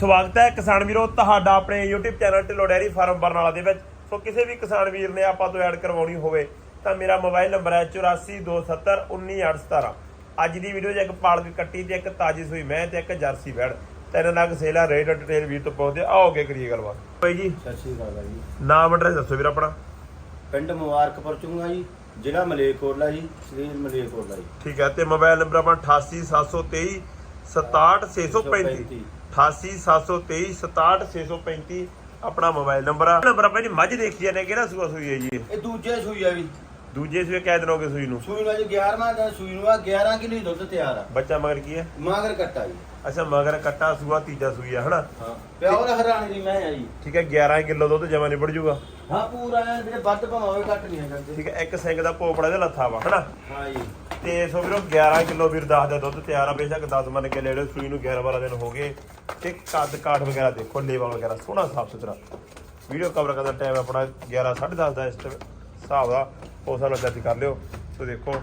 ਸਵਾਗਤ ਹੈ ਕਿਸਾਨ ਵੀਰੋ ਤੁਹਾਡਾ ਆਪਣੇ YouTube channel Dhillon dairy farm Barnala ਦੇ ਵਿੱਚ। ਸੋ ਕਿਸੇ ਵੀ ਕਿਸਾਨ ਵੀਰ ਨੇ ਆਪਾਂ ਤੋਂ ਐਡ ਕਰਵਾਉਣੀ ਹੋਵੇ ਤਾਂ ਮੇਰਾ ਮੋਬਾਈਲ ਨੰਬਰ ਹੈ 8427191817 ਅੱਜ ਦੀ ਵੀਡੀਓ 'ਚ ਇੱਕ ਪਾਲਕ ਕੱਟੀ ਤੇ ਇੱਕ ਤਾਜੀ ਸੂਈ ਮੈਂ ਤੇ ਇੱਕ ਜਰਸੀ ਬੈੜ। ਤਿੰਨ ਲੱਖ ਸੇਲਾ ਰੇਟ ਡਿਟੇਲ ਵੀਰ ਤੋਂ ਪੁੱਛਦੇ ਆਓਗੇ ਕਰੀਏ ਗੱਲਬਾਤ। ਭਾਈ ਜੀ ਸਤਿ ਸ਼੍ਰੀ ਅਕਾਲ ਜੀ। ਨਾਮ ਐਡਰੈਸ ਦੱਸੋ ਵੀਰ ਆਪਣਾ। ਪਿੰਡ ਮੁਬਾਰਕਪੁਰ ਚੁੰਗਾ ਜੀ ਜ਼ਿਲ੍ਹਾ ਮਲੇਰਕੋਟਲਾ ਜੀ ਸ੍ਰੀ ਮਲੇਰਕੋਟਲਾ ਜੀ। ਠੀਕ ਹੈ ਤੇ ਮੋਬਾਈਲ ਨੰਬਰ ਆਪਣਾ 88723 67635 88723 67635 ਆਪਣਾ ਮੋਬਾਈਲ ਨੰਬਰ ਆ। ਨੰਬਰ ਆਪਾਂ ਜੀ ਮੱਝ ਦੇਖੀ ਜਾਂਦੇ ਕਿਹੜਾ ਸੂਆ ਸੂਈ ਹੈ ਜੀ ਇਹ? ਇਹ ਦੂਜੇ ਸੂਈ ਆ ਵੀ। ਦੂਜੇ ਸੂਏ ਕਿਹ ਦਿਨ ਹੋ ਗਏ ਸੂਈ ਨੂੰ? ਸੂਈ ਨੂੰ ਅੱਜ 11ਵਾਂ ਦਿਨ ਸੂਈ ਨੂੰ ਆ 11 ਕਿਲੋ ਹੀ ਦੁੱਧ ਤਿਆਰ ਆ। ਬੱਚਾ ਮਗਰ ਕੀ ਹੈ? ਮਾਗਰ ਕੱਟਾ ਜੀ। ਅੱਛਾ ਮਗਰ ਕੱਟਾ ਸੂਆ ਤੀਜਾ ਸੂਈ ਆ ਹਨਾ? ਹਾਂ ਪਿਓਰ ਹਰਿਆਣੇ ਦੀ ਮੈਂ ਆ ਜੀ। ਠੀਕ ਹੈ 11 ਕਿਲੋ ਦੁੱਧ ਜਮਾ ਨਿਬੜ ਜੂਗਾ। ਹਾਂ ਪੂਰਾ ਐਨ ਜਿਹੜੇ ਵੱਧ ਭਾਵੇਂ ਘੱਟ ਨਹੀਂ ਹੈਗਾ ਠੀਕ ਹੈ ਇੱਕ ਸਿੰਘ ਦਾ ਪੋਪੜਾ ਦੇ ਲੱਥਾ ਵਾ ਹਨਾ? ਹਾਂ ਜੀ। ਤੇ ਸੋ ਵੀਰੋ 11 ਕਿਲੋ ਵੀਰ ਦੱਸ ਦਾ ਦੁੱਧ ਤਿਆਰ ਆ ਬੇਸ਼ੱਕ 10 ਮੰਨ ਕੇ ਲੈ ਲਓ ਸੂਈ ਨੂੰ 11 12 ਦਿਨ ਹੋ ਗਏ। ਤੇ ਕੱਦ ਕਾਠ ਵਗੈਰਾ ਦੇਖੋ ਲੇਵਾ ਵਗੈਰਾ ਸੋਹਣਾ ਸਾਫ਼ ਸੁਥਰਾ। ਵੀਡੀਓ ਕਵਰ ਕਰਨ ਦਾ ਟਾਈਮ ਆਪਣਾ 11 10:30 ਦਾ ਇਸ ਹਿਸਾਬ ਦਾ। ਉਸ ਨਾਲ ਜੱਜ ਕਰ ਲਿਓ। ਸੋ ਦੇਖੋ।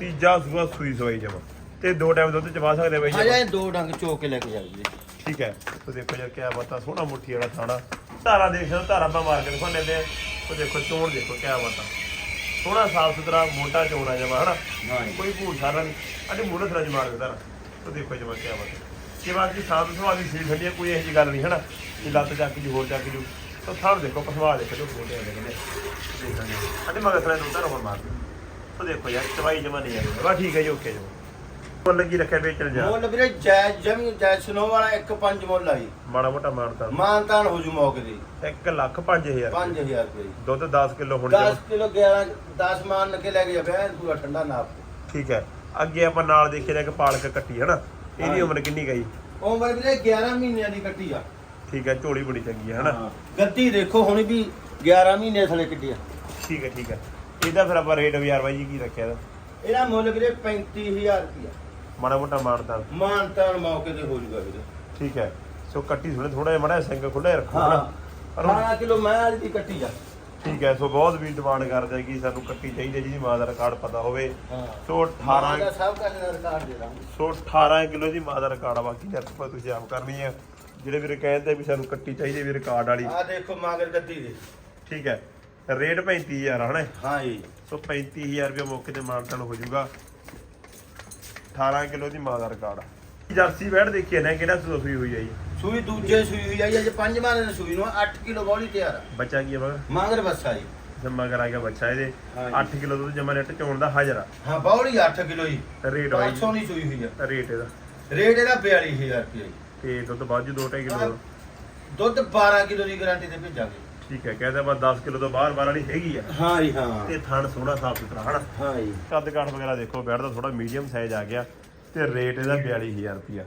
ਤੀਜਾ ਸੂਆ ਸੂਈ ਸਵਾਈ ਜਮਾ। ਤੇ ਦੋ ਟਾਈਮ ਦੁੱਧ ਚਵਾ ਸਕਦੇ ਬਈ ਹਾਂ ਜਮਾਂ। ਜੀ ਦੋ ਡੰਗ ਚੋ ਕੇ ਲੈ ਕੇ ਜਾਈ ਜੀ। ਠੀਕ ਹੈ। ਤੋ ਦੇਖੋ ਯਾਰ ਕਿਆ ਬਾਤਾਂ ਸੋਹਣਾ ਮੁੱਠੀ ਵਾਲਾ ਥਾਣਾ। ਧਾਰਾ ਦੇਖ ਹੋ, ਧਾਰਾ ਆਪਾਂ ਮਾਰ ਕੇ ਦਿਖਾਉਂਦੇ ਨੇ ਤੋ ਦੇਖੋ ਚੋਣ ਦੇਖੋ ਕਿਆ ਬਾਤਾਂ। ਸੋਹਣਾ ਸਾਫ਼ ਸੁਥਰਾ ਮੋਟਾ ਚੋਣ ਆ ਜਮਾ ਹਨਾ? ਹਾਂ ਕੋਈ ਭੂਲ ਸਾਰਾ ਨਹੀਂ। ਅਜੇ ਮੂਹਰੇ ਥਰਾ ਮਾਰ ਕੇ ਧਾਰਾ। ਤੋ ਦੇਖੋ ਜਮਾ ਕਿਆ ਬਾਤਾਂ। ਕਿ ਬਾਤ ਦੀ ਸਾਫ਼ ਸੁਥਰਾ ਦੀ ਸੀਲ ਹੈ, ਕੋਈ ਇਹੋ ਜਿਹੀ ਗੱਲ ਨਹੀਂ ਹਨਾ? ਕਿ ਲੱਤ ਚੱਕ ਜੂ ਹੋਰ ਚੱਕ ਜੂ। ਤੋ ਥਾਰ ਦੇਖੋ ਪਸਵਾ ਦੇਖੋ ਜੋ ਮੋਟੇ ਆਲੇ ਕਹਿੰਦੇ ਦੇਖਾਂਗੇ ਅਜੇ ਮਗਰ ਥਰਾ ਨੂੰ ਧਾਰਾ ਮਾਰ ਕੇ ਤੋ ਦੇਖੋ ਯਾਰ ਚਵਾਈ ਜਮਾ ਨਹੀਂ ਆਈ ਵਾ ਠੀਕ ਹੈ ਜੀ ਓਕੇ ਜੀ। ਮੁੱਲ ਲੱਗੀ ਰੱਖਿਆ ਵੇਚਣ ਜਾ। ਮੁੱਲ ਵੀਰੇ ਜਾਇਜ਼ ਜਮੀ ਜਾਇਜ਼ ਸੁਨੋ ਵਾਲਾ 1.5 ਮੁੱਲ ਆ ਜੀ। ਮਾੜਾ ਮੋਟਾ ਮਾਨਤਾ ਮਾਨਤਾਨ ਹੋ ਜੂ ਮੌਕੇ ਦੀ। 1 ਲੱਖ 5000 5000 ਰੁਪਏ ਜੀ। ਦੁੱਧ 10 ਕਿਲੋ ਹੁਣ 10 ਕਿਲੋ 11 10 ਮਾਨ ਕੇ ਲੈ ਕੇ ਜਾਵੇ ਐਨ ਪੂਰਾ ਠੰਡਾ ਨਾਪ। ਠੀਕ ਹੈ। ਅੱਗੇ ਆਪਾਂ ਨਾਲ ਦੇਖੇ ਨੇ ਇੱਕ ਪਾਲਕ ਕੱਟੀ ਹੈ ਨਾ ਇਹਦੀ। ਉਮਰ ਕਿੰਨੀ ਗਈ ਉਮਰ ਵੀਰੇ 11 ਮਹੀਨਿਆਂ ਦੀ ਕੱਟੀ ਆ। ਠੀਕ ਹੈ ਝੋਲੀ ਬੜੀ ਚੰਗੀ ਹੈ ਹਨਾ? ਹਾਂ। ਗੱਦੀ ਦੇਖੋ ਹੁਣ ਵੀ 11 ਮਹੀਨੇ ਥਲੇ ਕੱਟੀ ਆ। ਠੀਕ ਹੈ ਠੀਕ ਹੈ। ਇਹਦਾ ਫਿਰ ਆਪਾਂ ਰੇਟ ਯਾਰ ਬਾਈ ਜੀ ਕੀ ਰੱਖਿਆ ਇਹਦਾ? ਇਹਦਾ ਮੁੱਲ ਵੀਰੇ 35000 ਰੁਪਿਆ ਮਾੜਾ ਮੋਟਾ ਮਾਨਤਾ ਮਾਨਤਾਨ ਮੌਕੇ ਤੇ ਹੋ ਜੂਗਾ ਵੀਰੇ। ਠੀਕ ਹੈ। ਸੋ ਕੱਟੀ ਸੁਣੇ ਥੋੜਾ ਜਿਹਾ ਮੜਾ ਸਿੰਘ ਖੁੱਲਾ ਰੱਖੋ ਹਾਂ। ਹਨਾ ਪਰ ਹੁਣ- 18 ਕਿਲੋ ਮੈਂ ਵਾਲੀ ਦੀ ਕੱਟੀ ਆ। ਠੀਕ ਹੈ ਸੋ ਬਹੁਤ ਵੀ ਡਿਮਾਂਡ ਕਰਦੇ ਕਿ ਸਾਨੂੰ ਕੱਟੀ ਚਾਹੀਦੀ ਹੈ ਜਿਹਦੀ ਮਾਂ ਦਾ ਰਿਕਾਰਡ ਪਤਾ ਹੋਵੇ। ਹਾਂ। ਸੋ 18 ਦਾ ਸਭ ਕੁਝ ਦਾ ਰਿਕਾਰਡ ਦੇ ਦਾਂਗੇ। ਸੋ 18 ਕਿਲੋ ਦੀ ਮਾਂ ਦਾ ਰਿਕਾਰਡ ਆ ਬਾਕੀ ਜਰਕ ਪਰ ਤੁਸੀਂ ਆਪ ਕਰਨੀ ਹੈ ਜਿਹੜੇ ਵੀਰੇ ਕਹਿੰਦੇ ਵੀ ਸਾਨੂੰ ਕੱਟੀ ਚਾਹੀਦੀ ਵੀ ਰਿਕਾਰਡ ਵਾਲੀ। ਆ ਦੇਖੋ ਮਾਗਰ ਗੱਦੀ ਦੇ। ਠੀਕ ਹੈ। ਰੇਟ 35000 ਹਨਾ? ਹਾਂ ਜੀ। ਸੋ 35000 ਰੁਪਏ ਮੌਕੇ ਤੇ ਮਾਨਤਨ ਹੋ ਜਾਊਗਾ। 18 ਕਿਲੋ ਦੀ ਮਾਂ ਦਾ ਰਿਕਾਰਡ ਆ ਜਰਸੀ ਬੈੜ ਦੇਖੀਏ ਨਾ ਕਿਹੜਾ ਸੂਈ ਹੋਈ ਹੈ ਜੀ? ਸੂਈ ਦੂਜੇ ਸੂਈ ਹੋਈ ਆ ਜੀ ਅੱਜ ਪੰਜਵਾਂ ਦਿਨ ਸੂਈ ਨੂੰ 8 ਕਿਲੋ ਬੋਲੀ ਤਿਆਰ ਆ। ਬੱਚਾ ਕੀ ਹੈ ਮਗਰ? ਮਾਗਰ ਬੱਸਾ ਜੀ। ਜੰਮਾ ਕਰਾ ਕੇ ਬੱਚਾ ਇਹਦੇ। ਹਾਂਜੀ। 8 ਕਿਲੋ ਦੁੱਧ ਜਮਾ ਨੈਟ ਚੋਣ ਦਾ ਹਾਜ਼ਰ ਆ। ਹਾਂ ਬੋਲੀ 8 ਕਿਲੋ ਜੀ। ਰੇਟ ਹੋਈ ਪਰਸੋਂ ਨਹੀਂ ਸੂਈ ਹੋਈ ਆ। ਰੇਟ ਇਹਦਾ। ਰੇਟ ਇਹਦਾ 42000 ਰੁਪਏ ਜੀ। ਤੇ ਦੁੱਧ ਬਾਜੂ 2.5 ਕਿਲੋ ਦੁੱਧ 12 ਕਿਲੋ ਦੀ ਗਾਰੰਟੀ ਤੇ ਭੇਜਾਂਗੇ। ਠੀਕ ਹੈ ਕਹਿੰਦਾ ਬਸ 10 ਕਿਲੋ ਤੋਂ ਬਾਹਰ ਬਾਹਰ ਵਾਲੀ ਹੈਗੀ ਆ। ਹਾਂ ਜੀ ਹਾਂ। ਤੇ ਥਣ ਸੋਹਣਾ ਸਾਫ਼ ਸੁਥਰਾ ਹਨਾ? ਹਾਂ ਜੀ। ਕੱਦ ਕਾਠ ਵਗੈਰਾ ਦੇਖੋ ਬੈਡ ਦਾ ਥੋੜਾ ਮੀਡੀਅਮ ਸਾਈਜ਼ ਆ ਗਿਆ। ਤੇ ਰੇਟ ਇਹਦਾ 42000 ਰੁਪਿਆ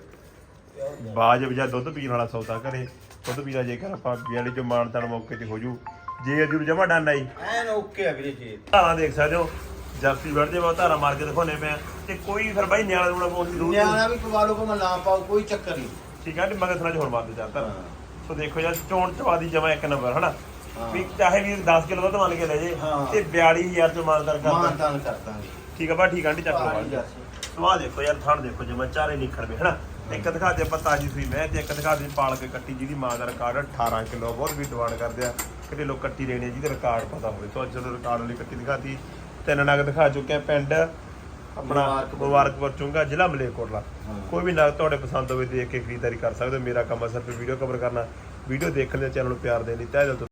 ਬਾਜਬ ਜਾਂ ਦੁੱਧ ਪੀਣ ਵਾਲਾ ਸੌਦਾ ਕਰੇ। ਦੁੱਧ ਪੀਣਾ ਜੇਕਰ ਆਪਾਂ 42 ਚੋਂ ਮਾਨਤਨ ਮੌਕੇ ਤੇ ਹੋ ਜੂ ਜੇ ਅਜੂ ਜਮਾ ਡਾਨ ਆਈ ਐਨ ਓਕੇ ਆ ਵੀਰੇ ਜੀ। ਧਾਰਾਂ ਦੇਖ ਸਕਦੇ ਹੋ। ਜਰਸੀ ਬੈਠ ਜੇ ਬਹੁਤ ਧਾਰਾਂ ਮਾਰ ਕੇ ਦਿਖਾਉਣੇ ਪਿਆ ਤੇ ਕੋਈ ਫਿਰ ਬਾਈ ਨਿਆਣਾ ਦੀ ਜ਼ਰੂਰਤ ਨਹੀਂ ਨਿਆਣਾ ਵੀ ਪਵਾ ਲਓ ਭਾਵੇਂ ਨਾ ਪਾਓ ਕੋਈ ਚੱਕਰ ਨਹੀਂ। ਠੀਕ ਹੈ ਤੇ ਮਗਰ ਥਣਾ ਹੋਰ ਦੇ ਧਾਰਾਂ ਹਾਂ। ਸੋ ਦੇਖੋ ਯਾਰ ਚੋਣ ਚਵਾ ਦੀ ਜਮਾ ਇੱਕ ਨੰਬਰ ਹਨਾ। ਵੀ ਚਾਹੇ ਵੀ 10 ਕਿਲੋ ਮੰਨ ਕੇ ਲੈ ਜੇ ਹਾਂ। ਤੇ 42000 ਚੋਂ ਮਾਨਤਨ ਕਰਦਾ ਮਾਨਤਾਨ ਕਰ ਦਾਂਗੇ। ਠੀਕ ਆ ਬਾ ਠੀਕ ਆਂਟੀ ਚੱਕ ਲਓ। ਸਵਾਹ ਦੇਖੋ ਯਾਰ ਥਣ ਦੇਖੋ ਜਿਵੇਂ ਚਾਰੇ ਨਿਖੜਵੇਂ ਹਨਾ? ਇੱਕ ਦਿਖਾ ਦੇ ਆਪਾਂ ਤਾਜੀ ਸੂਈ ਮੈਂ ਤੇ ਇੱਕ ਦਿਖਾ ਦੇ ਪਾਲ ਕੇ ਕੱਟੀ ਜਿਹਦੀ ਮਾਂ ਦਾ ਰਿਕਾਰਡ 18 ਕਿਲੋ ਬਹੁਤ ਵੀ ਡਿਮਾਂਡ ਕਰਦੇ ਆ। ਕਿਤੇ ਲੋਕ ਕੱਟੀ ਲੈਣੇ ਆ ਜਿਹਦੇ ਰਿਕਾਰਡ ਪਤਾ ਹੋਵੇ। ਤੋਂ ਜਦੋਂ ਰਿਕਾਰਡ ਵਾਲੀ ਕੱਟੀ ਦਿਖਾਤੀ ਤਿੰਨ ਨਗ ਦਿਖਾ ਚੁੱਕੇ ਆ ਪਿੰਡ। ਆਪਣਾ ਮੁਬਾਰਕਪੁਰ। ਚੁੰਗਾ ਜ਼ਿਲ੍ਹਾ ਮਲੇਰਕੋਟਲਾ। ਕੋਈ ਵੀ ਨਗ ਤੁਹਾਡੇ ਪਸੰਦ ਹੋਵੇ ਦੇਖ ਕੇ ਖਰੀਦਦਾਰੀ ਕਰ ਸਕਦੇ ਹੋ ਮੇਰਾ ਕੰਮ ਹੈ ਸਿਰਫ ਵੀਡੀਓ ਕਵਰ ਕਰਨਾ ਵੀਡੀਓ ਦੇਖਣ ਦੇ ਚੈਨਲ ਨੂੰ ਪਿਆਰ ਦੇਣ ਲਈ ਤਹਿ ਦਿਲ ਤੋਂ